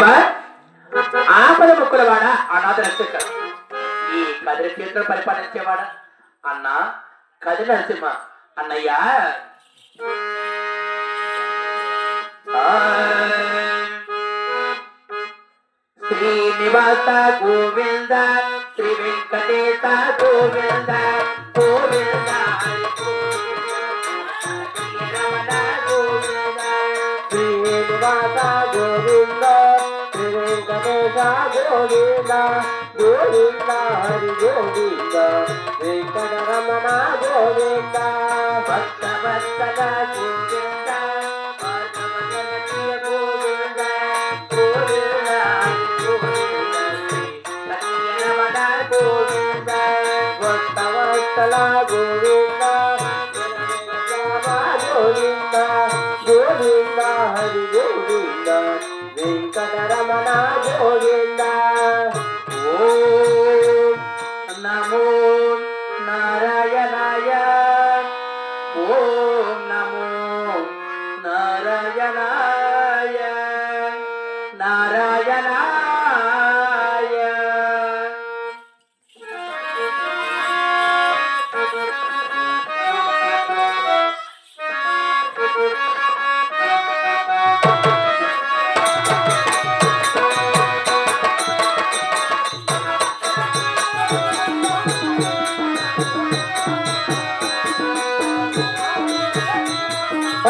శివ ఆపద ముక్కులవాడ? అనాథ నరసింహ ఈ కదిరి క్షేత్రం పరిపాలించేవాడ? అన్న కదిరి నరసింహ అన్నయ్య. శ్రీనివాస గోవింద శ్రీ వెంకటేశ గోవింద. గోవింద గోవింద హరి గోవింద. వెంకటరమణ గోవింద. భక్తవత్సల గోవింద. భార్గవజనప్రియ గోవింద గోవింద. గోవింద. శ్రీ సత్యరమణ గోవింద.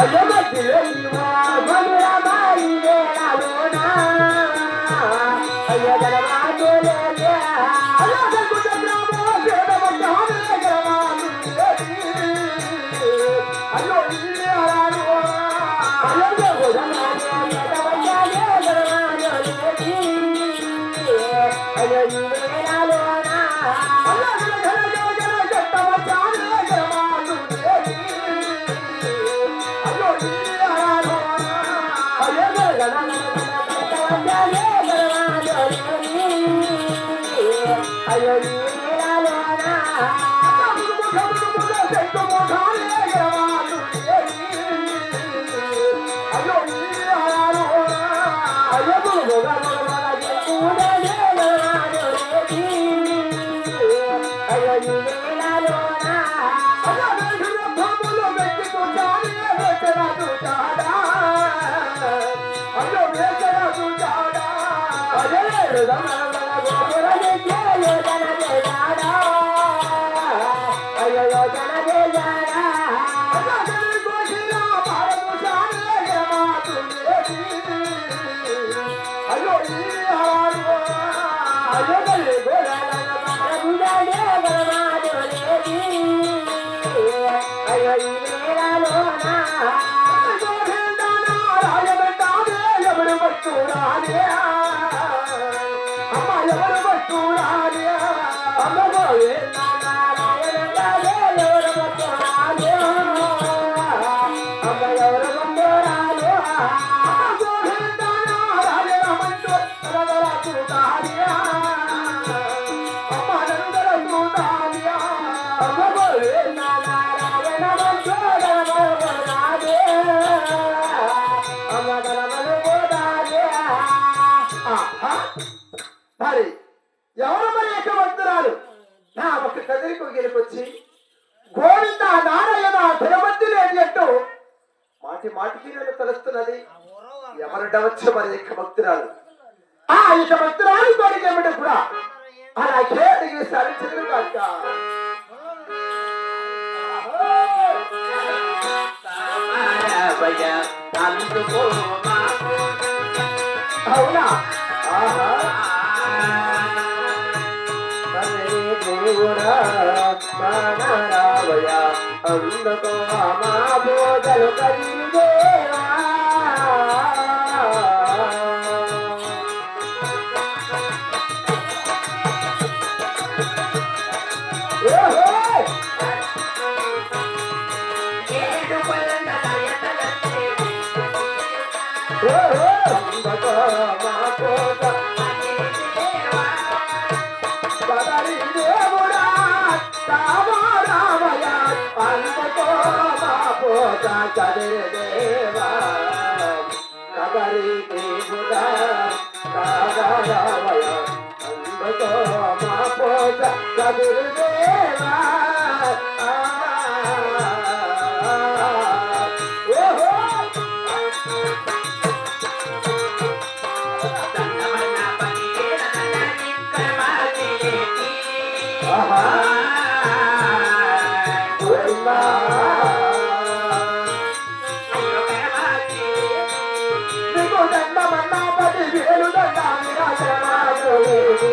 అయ్యో మరి కామరావయ అందుకో మాకు అవునా ఆహా దేవుడా మానరావయ అందుకో మా బోధలు కలిగేవా కదిరి దేవా కబరి దేవుడా రావయ అందుకో మా పోత కదిరిదేవా ఓహో రాజరాజులేవి.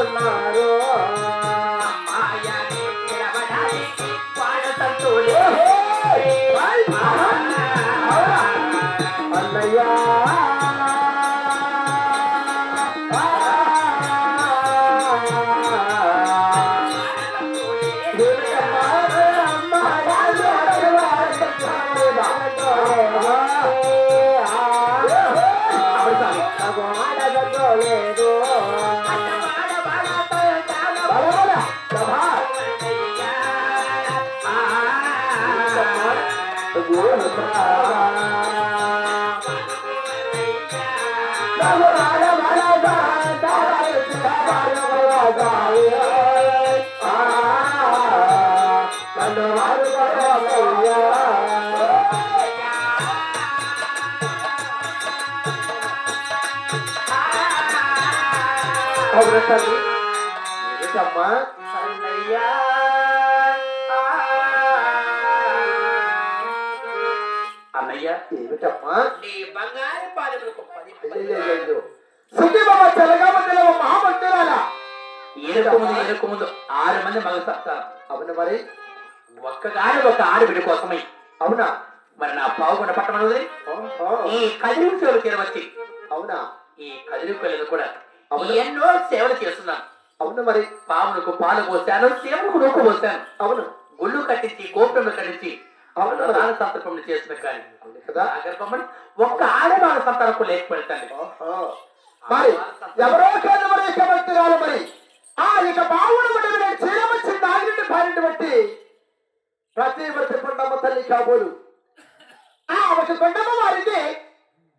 ఉన్నారు అమ్మా అన్నయ్యా. అన్నయ్య ఏమిటమ్మా నీ బంగారు పాదములకు పది అయ్యయ్యయ్యో. సుఖీ బాబా తెలగా మందిలో మహాభక్తురాలా ఎరుకు ముందు ఎరుకు ముందు ఆరు మంది మగ సత్తారు అవును మరి ఒక్కగాని ఒక ఆడబిడ్డ కోసమై అవునా మరి నా పావుగుండ ఓహో. ఈ కదిరి సేవలు చేరవచ్చి అవునా ఈ కదిరి పిల్లలు కూడా. ఎన్నో సేవలు చేస్తున్నాను. అవును మరి పాములకు పాలు పోసాను సేవలకు నూకు పోసాను. అవును. గుళ్ళు కట్టించి గోపురంలో కట్టించి అవును. ప్రధాన సంతర్పణ చేసిన కానీ అవును కదా. ఒక్క ఆడవాళ్ళ సంతానకు లేకపోతాను. మరి ఎవరో కాదు మరి ఇక భక్తురాలు మరి. ఆ ఇక బావుడు బట్టి నేను చీరమచ్చి నాగిరెడ్డి భార్యని బట్టి ప్రతి వర్తి కొండమ్మ తల్లి కాబోలు. ఆ ఒక కొండమ్మ వారికి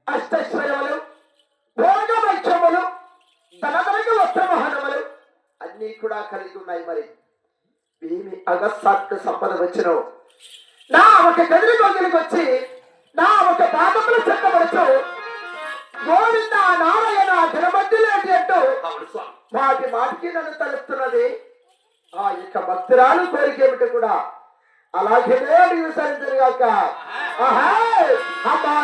అష్టైశ్వర్యములు కూడా కలిగి ఉన్నాయి మరి. ఏమి అగస్సాత్తు సంపద వచ్చిన? నా ఒక గదిలి గొంతులకు వచ్చి నా ఒక పాదములు చెత్తపడుతూ గోవింద నారాయణ దినమధ్యలేటి అంటూ మాటి మాటికి నన్ను తలుస్తున్నది ఆ యొక్క భక్తురాలు కోరిక ఏమిటి కూడా? అలాగే సరించరుగాక ఆహా! అమ్మా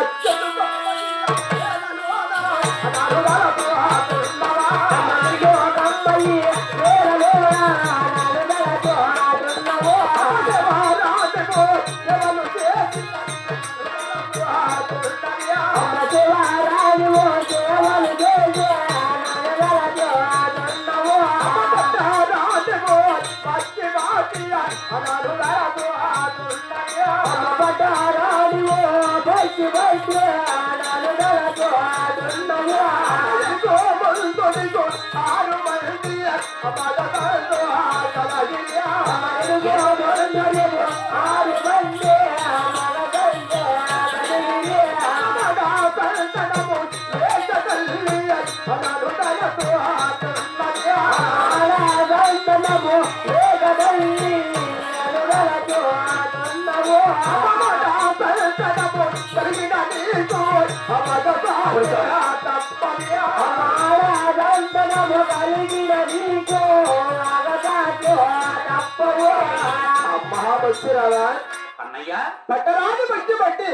అన్నయ్యా? పట్టరాని బట్టి బట్టి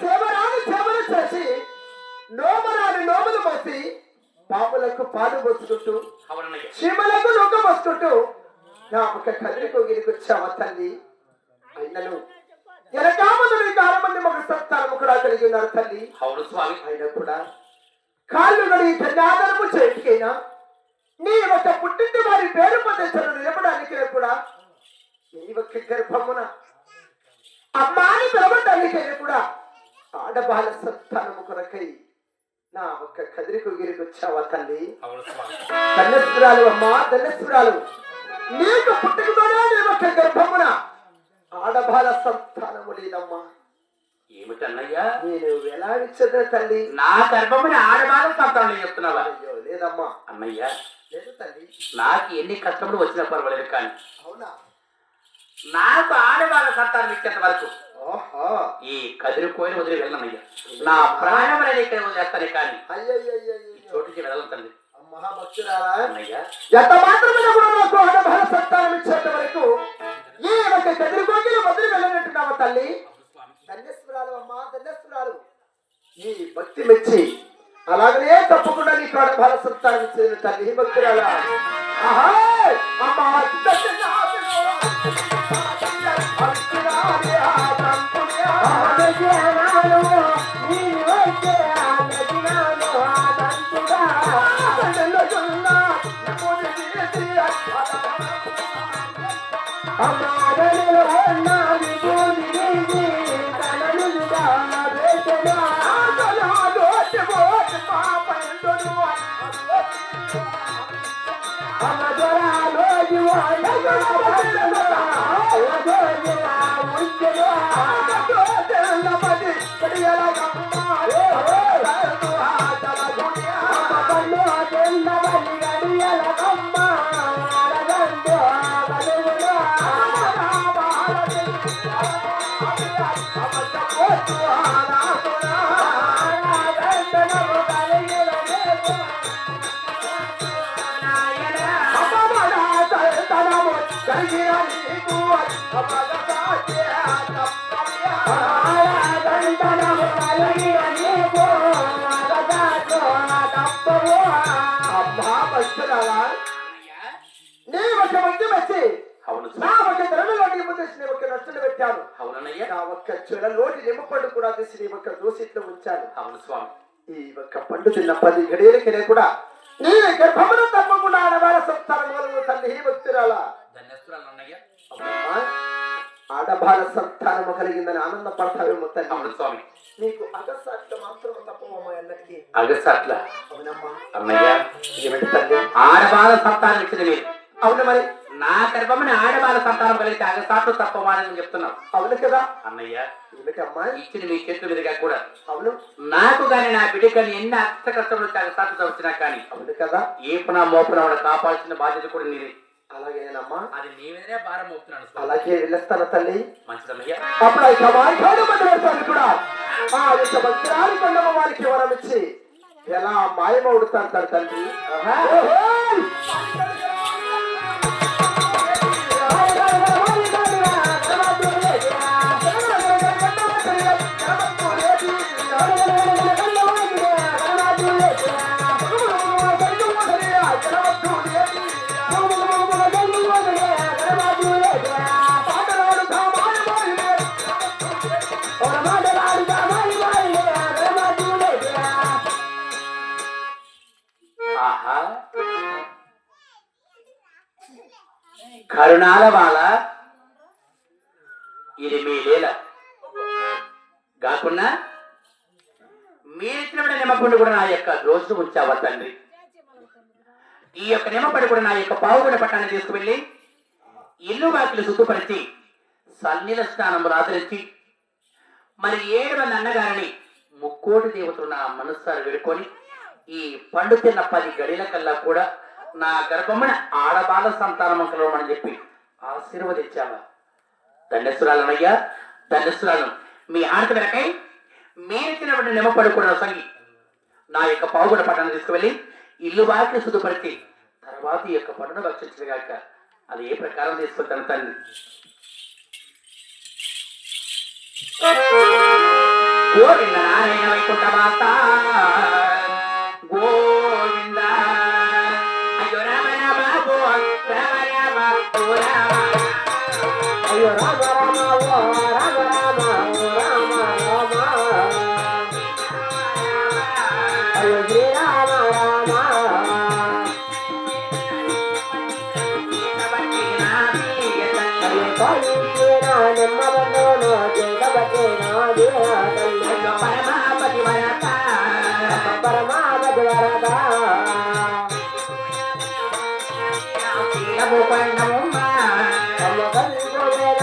సేవరాని సేవలు చేసి నోమరాని నోములు మోసి పాపులకు పాలు పోసుకుంటూ చీమలకు నూక పోసుకుంటూ నా ఒక కర్రీ కొగిలికొచ్చావా తల్లి? అన్నలు ఎనకామలు నీకు ఆరు మంది మగ సంతానము కూడా కలిగి ఉన్నారు తల్లి. అవును స్వామి. అయినా కూడా కాళ్ళు గడి ధన్యాదనము చేతికైనా నీ ఒక పుట్టింటి వారి పేరు ప్రదేశాలు నిలపడానికి కూడా నీ ఒక గర్భమున అమ్మాని పిలవడానికైనా కూడా ఆడబాల సంతానము కొరకై నా ఒక్క కదిరి కొగిరికి వచ్చావా తల్లి ధన్యస్పురాలు అమ్మా ధన్యస్పురాలు నీకు పుట్టుకతోనే నీ ఒక్క గర్భమున ఆడబాల సంతానము లేదమ్మా ఏమిటన్నయ్యా? నేను ఎలా ఇచ్చదే తల్లి. నా గర్భమని ఆడబాల సంతానం చెప్తున్నావా? అయ్యో లేదమ్మా. అన్నయ్య లేదు తల్లి. నాకు ఎన్ని కష్టములు వచ్చినా పర్వాలేదు కానీ అవునా? నాకు ఆడబాల సంతానం ఇచ్చేంత వరకు ఓహో. ఈ కదిరి కోయిన వదిలి వెళ్ళనయ్యా నా ప్రాణం అనేది ఇక్కడ వదిలేస్తానే కానీ ఈ. చోటుకి వెళ్ళను తండ్రి మహాభక్తురాలా? అన్నయ్య. ఎంత మాత్రమే నాకు ఆడబాల సంతానం ఇచ్చేంత వరకు ఈ యొక్క కదిరి కోకిలు వదిలి వెళ్ళనట్టున్నావా తల్లి? ధన్యస్వరాలు అమ్మా ధన్యస్వరాలు ఈ భక్తి మెచ్చి అలాగనే తప్పకుండా నీకు ఆడబాల సంతానం ఇచ్చేది తల్లి భక్తురాలా ఆహా! అమ్మా అమ్మా పెట్టాను. అవునన్నయ్య. నా ఒక్క చెరలోని నిమ్మపండు కూడా తీసి నీ ఒక దోసిట్లో ఉంచాను. అవును స్వామి. ఈ ఒక్క పండు తిన్న పది గడియలకి కూడా నీ గర్భమును తప్పకుండా ఆడవాళ్ళ సంతానం తల్లి భక్తురాలా. ధన్యస్తురాలు అన్నయ్య. ఆడబాల సంతానము కలిగిందని ఆనందపడతావేమో తల్లి. అవును స్వామి. నీకు అగసాట్లు మాత్రం తప్పవమ్మా ఎన్నటికీ అగస్త అట్లా అవునమ్మా. అన్నయ్య. ఏమిటి తల్లి? ఆడబాల సంతానం ఇచ్చింది అవును మరి. నా గర్భమని ఆడబాల సంతానం కలిగితే అగసాట్లు తప్పమానని చెప్తున్నావు అవును కదా. అన్నయ్య. ఏమిటమ్మా ఇచ్చిన మీ చేతుల మీదుగా కూడా. అవును. నాకు గాని నా బిడ్డకని ఎన్ని అష్ట కష్టములు అగసాట్లు వచ్చినా కానీ అవును కదా. ఏపున మోపున కాపాల్సిన బాధ్యత కూడా నీది. అలాగేనమ్మా అది నీ మీదనే భారం మోపుతున్నాను అలాగే వెళ్ళొస్తాను తల్లి. మంచిదన్నయ్య అప్పుడు ఇక వారికాడు మండలి కూడా. ఆ యొక్క భక్తురాలు కొండమ్మ వారికి వరం ఇచ్చి ఎలా మాయమవుడుతారు తండ్రి కరుణాల వాళ్ళ ఇది మీ లీల కాకుండా మీరిచ్చినప్పుడు నిమ్మపండు కూడా నా యొక్క రోజు ఉంచావా తండ్రి? ఈ యొక్క నిమ్మపడి కూడా నా యొక్క పావుగడ పట్టాన్ని తీసుకువెళ్ళి ఇల్లు వాకిలు శుద్ధపరిచి సన్నిల స్నానములు ఆచరించి మరి ఏడు మంది అన్నగారిని ముక్కోటి దేవతలు నా మనస్సారు వేడుకొని ఈ పండు తిన్న పది గడిల కల్లా కూడా నా గర్భమున ఆడబాల సంతానము కలవమని చెప్పి ఆశీర్వదించావా? దండేశ్వరాలనయ్యా దండేశ్వరాలను మీ ఆడత వెనకై మీరిచ్చినటువంటి నిమ్మపడు కూడా సంగి. నా యొక్క పావుగుడ పట్టణం తీసుకువెళ్ళి ఇల్లు బాకి శుద్ధపడితే తర్వాత ఈ యొక్క పట్టణం రక్షించగాక అది ఏ ప్రకారం తీసుకుంటాను తల్లి? కోరిన నారాయణ వైకుంఠ మాత. గో అయ్యో రామ రామ ఓ రామ రామ ఓ రామ రామ అయ్యో శ్రీరామ రామ అయ్యో తల్లిన నిమ్మబంధును చేతబట్టిన తల్లి పరమాపతి వరత పరమావతి వరద శీలభూపండమ్మ తమ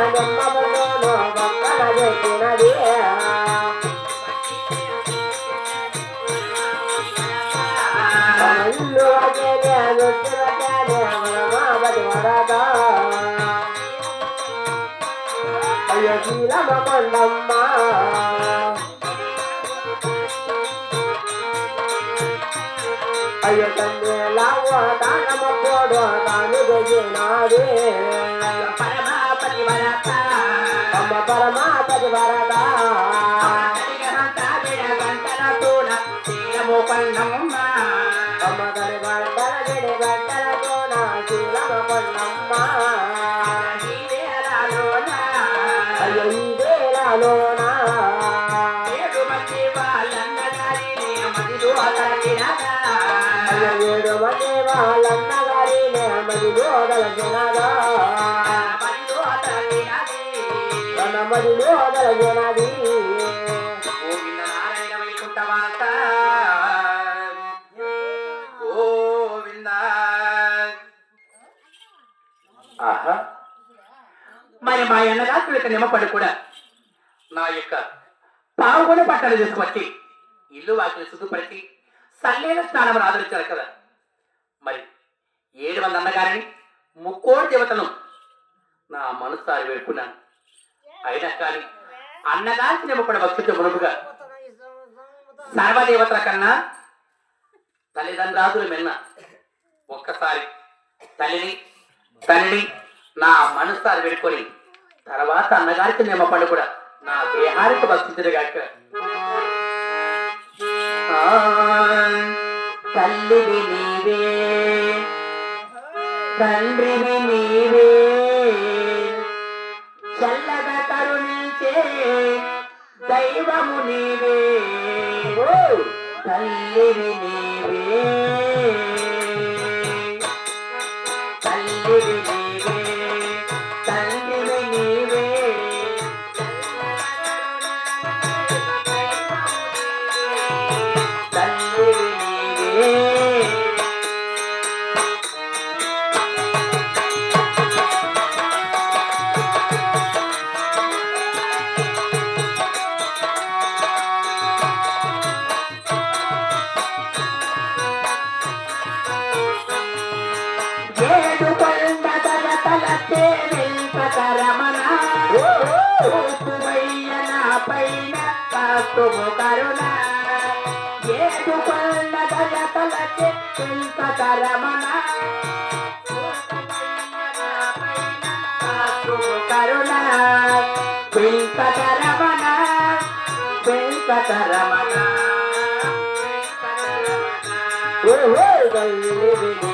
వల్లిన వీరా పెట్టినది గుర్తు అయ్యో కొండమ్మ అయ్యో తండ్రి పోడు తాను దిగినాది అమ్మ పరమావతి వరద. శీలభూపండమ్మ ఆహా. మరి మా అన్నగా యొక్క నిమ్మపడి కూడా నా యొక్క పావుకొని పట్టలు తీసుకొచ్చి ఇల్లు వాకిలి శుద్ధపరిచి సల్లేన స్నానం ఆదరించారు కదా. మరి ఏడు మంది అన్నగారిని ముక్కోడి దేవతను నా మనసారి వేడుకున్నాను. అయినా కానీ అన్నగారికి నిమ్మపడి భక్తితో మునుపుగా సర్వదేవతల కన్నా తల్లిదండ్రాదులు మిన్న ఒక్కసారి తల్లిని తల్లిని నా మనసారి వేడుకొని తర్వాత అన్నగారికి నిమ్మపండు కూడా నా దేహానికి భక్తించదుగాక తల్లివి నీవే తండ్రివి నీవే చల్లగా కరుణించే దైవము నీవే. తల్లివి నీవే. పైన కాస్తుము కరుణ ఏడు కొండ తల తలచే వెంకటరమణ కాస్తుము కరుణ వెంకటరమణ వెంకటరమణ ఓహో తల్లివి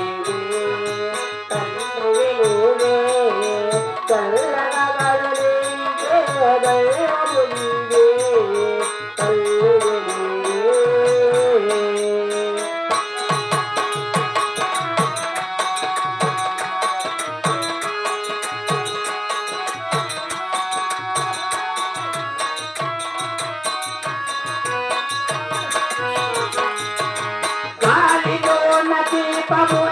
నది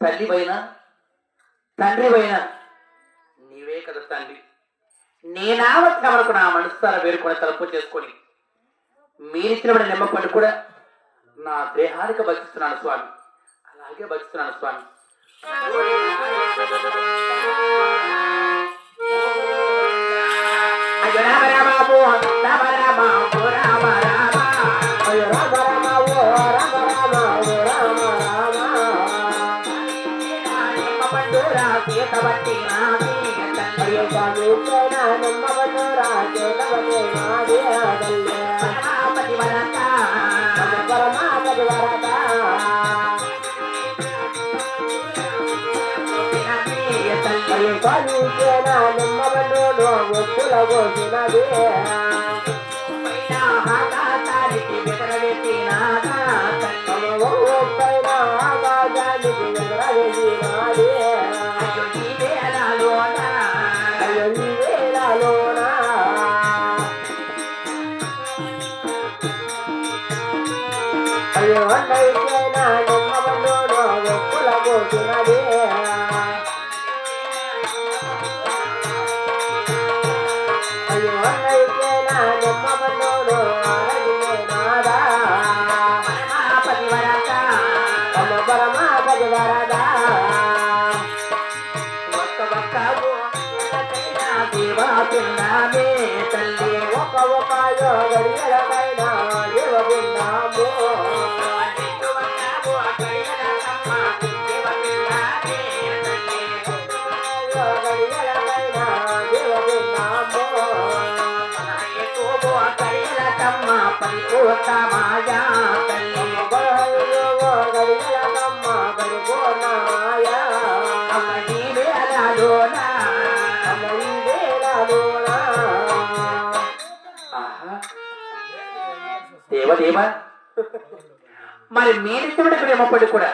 తల్లి పైన తండ్రి పైన నీవే కదా తండ్రి నేనావత్యమరకు నా మనస్తాల వేరుకొని తలుపు చేసుకొని మీరిచ్చినబడి నిమ్మపండు కూడా నా దేహానికి భజిస్తున్నాను స్వామి అలాగే భజిస్తున్నాను స్వామి అయ్యో రామ రామ ఓ రామ రామ ఓ రామ రామ నిమ్మపండురా సీత బట్టి నాది తల్లి పరమాపతి వరత తల్లి పైన ఆకాశానికి విగరవెత్తినాదా తల్లి అయ్యో దేవా పిల్లామే తల్లి ఒక ఒక తల్లి దేవబిందాము ఎక్కువ కైలకమ్మ పరిపూర్ణ మాయా తల్లి అమ్మ ఈ వేళలోన దేవదేవా మరి మీరిద్దరుడి ప్రేమపడి కూడా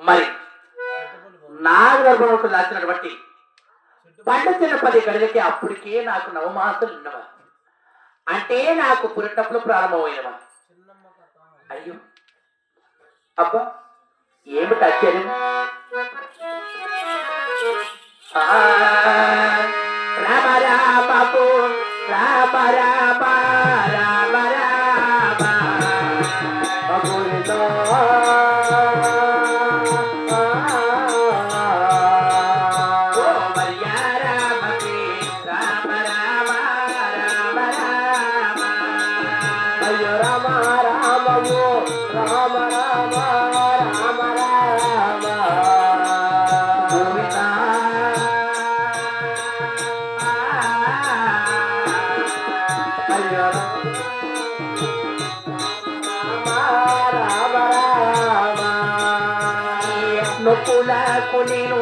మరి నా గర్భంలో దాచినటువంటి పండుతున్న పది గడిలకి అప్పటికే నాకు నవమాసాలు ఉన్నవా అంటే నాకు పురిటప్పుడు ప్రారంభమైనవా అయ్యో అబ్బా ఏమిటి ఆశ్చర్యం ఆ, రామ రామ పో, రామ రామ నొప్పులకు నేను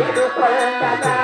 అన్నా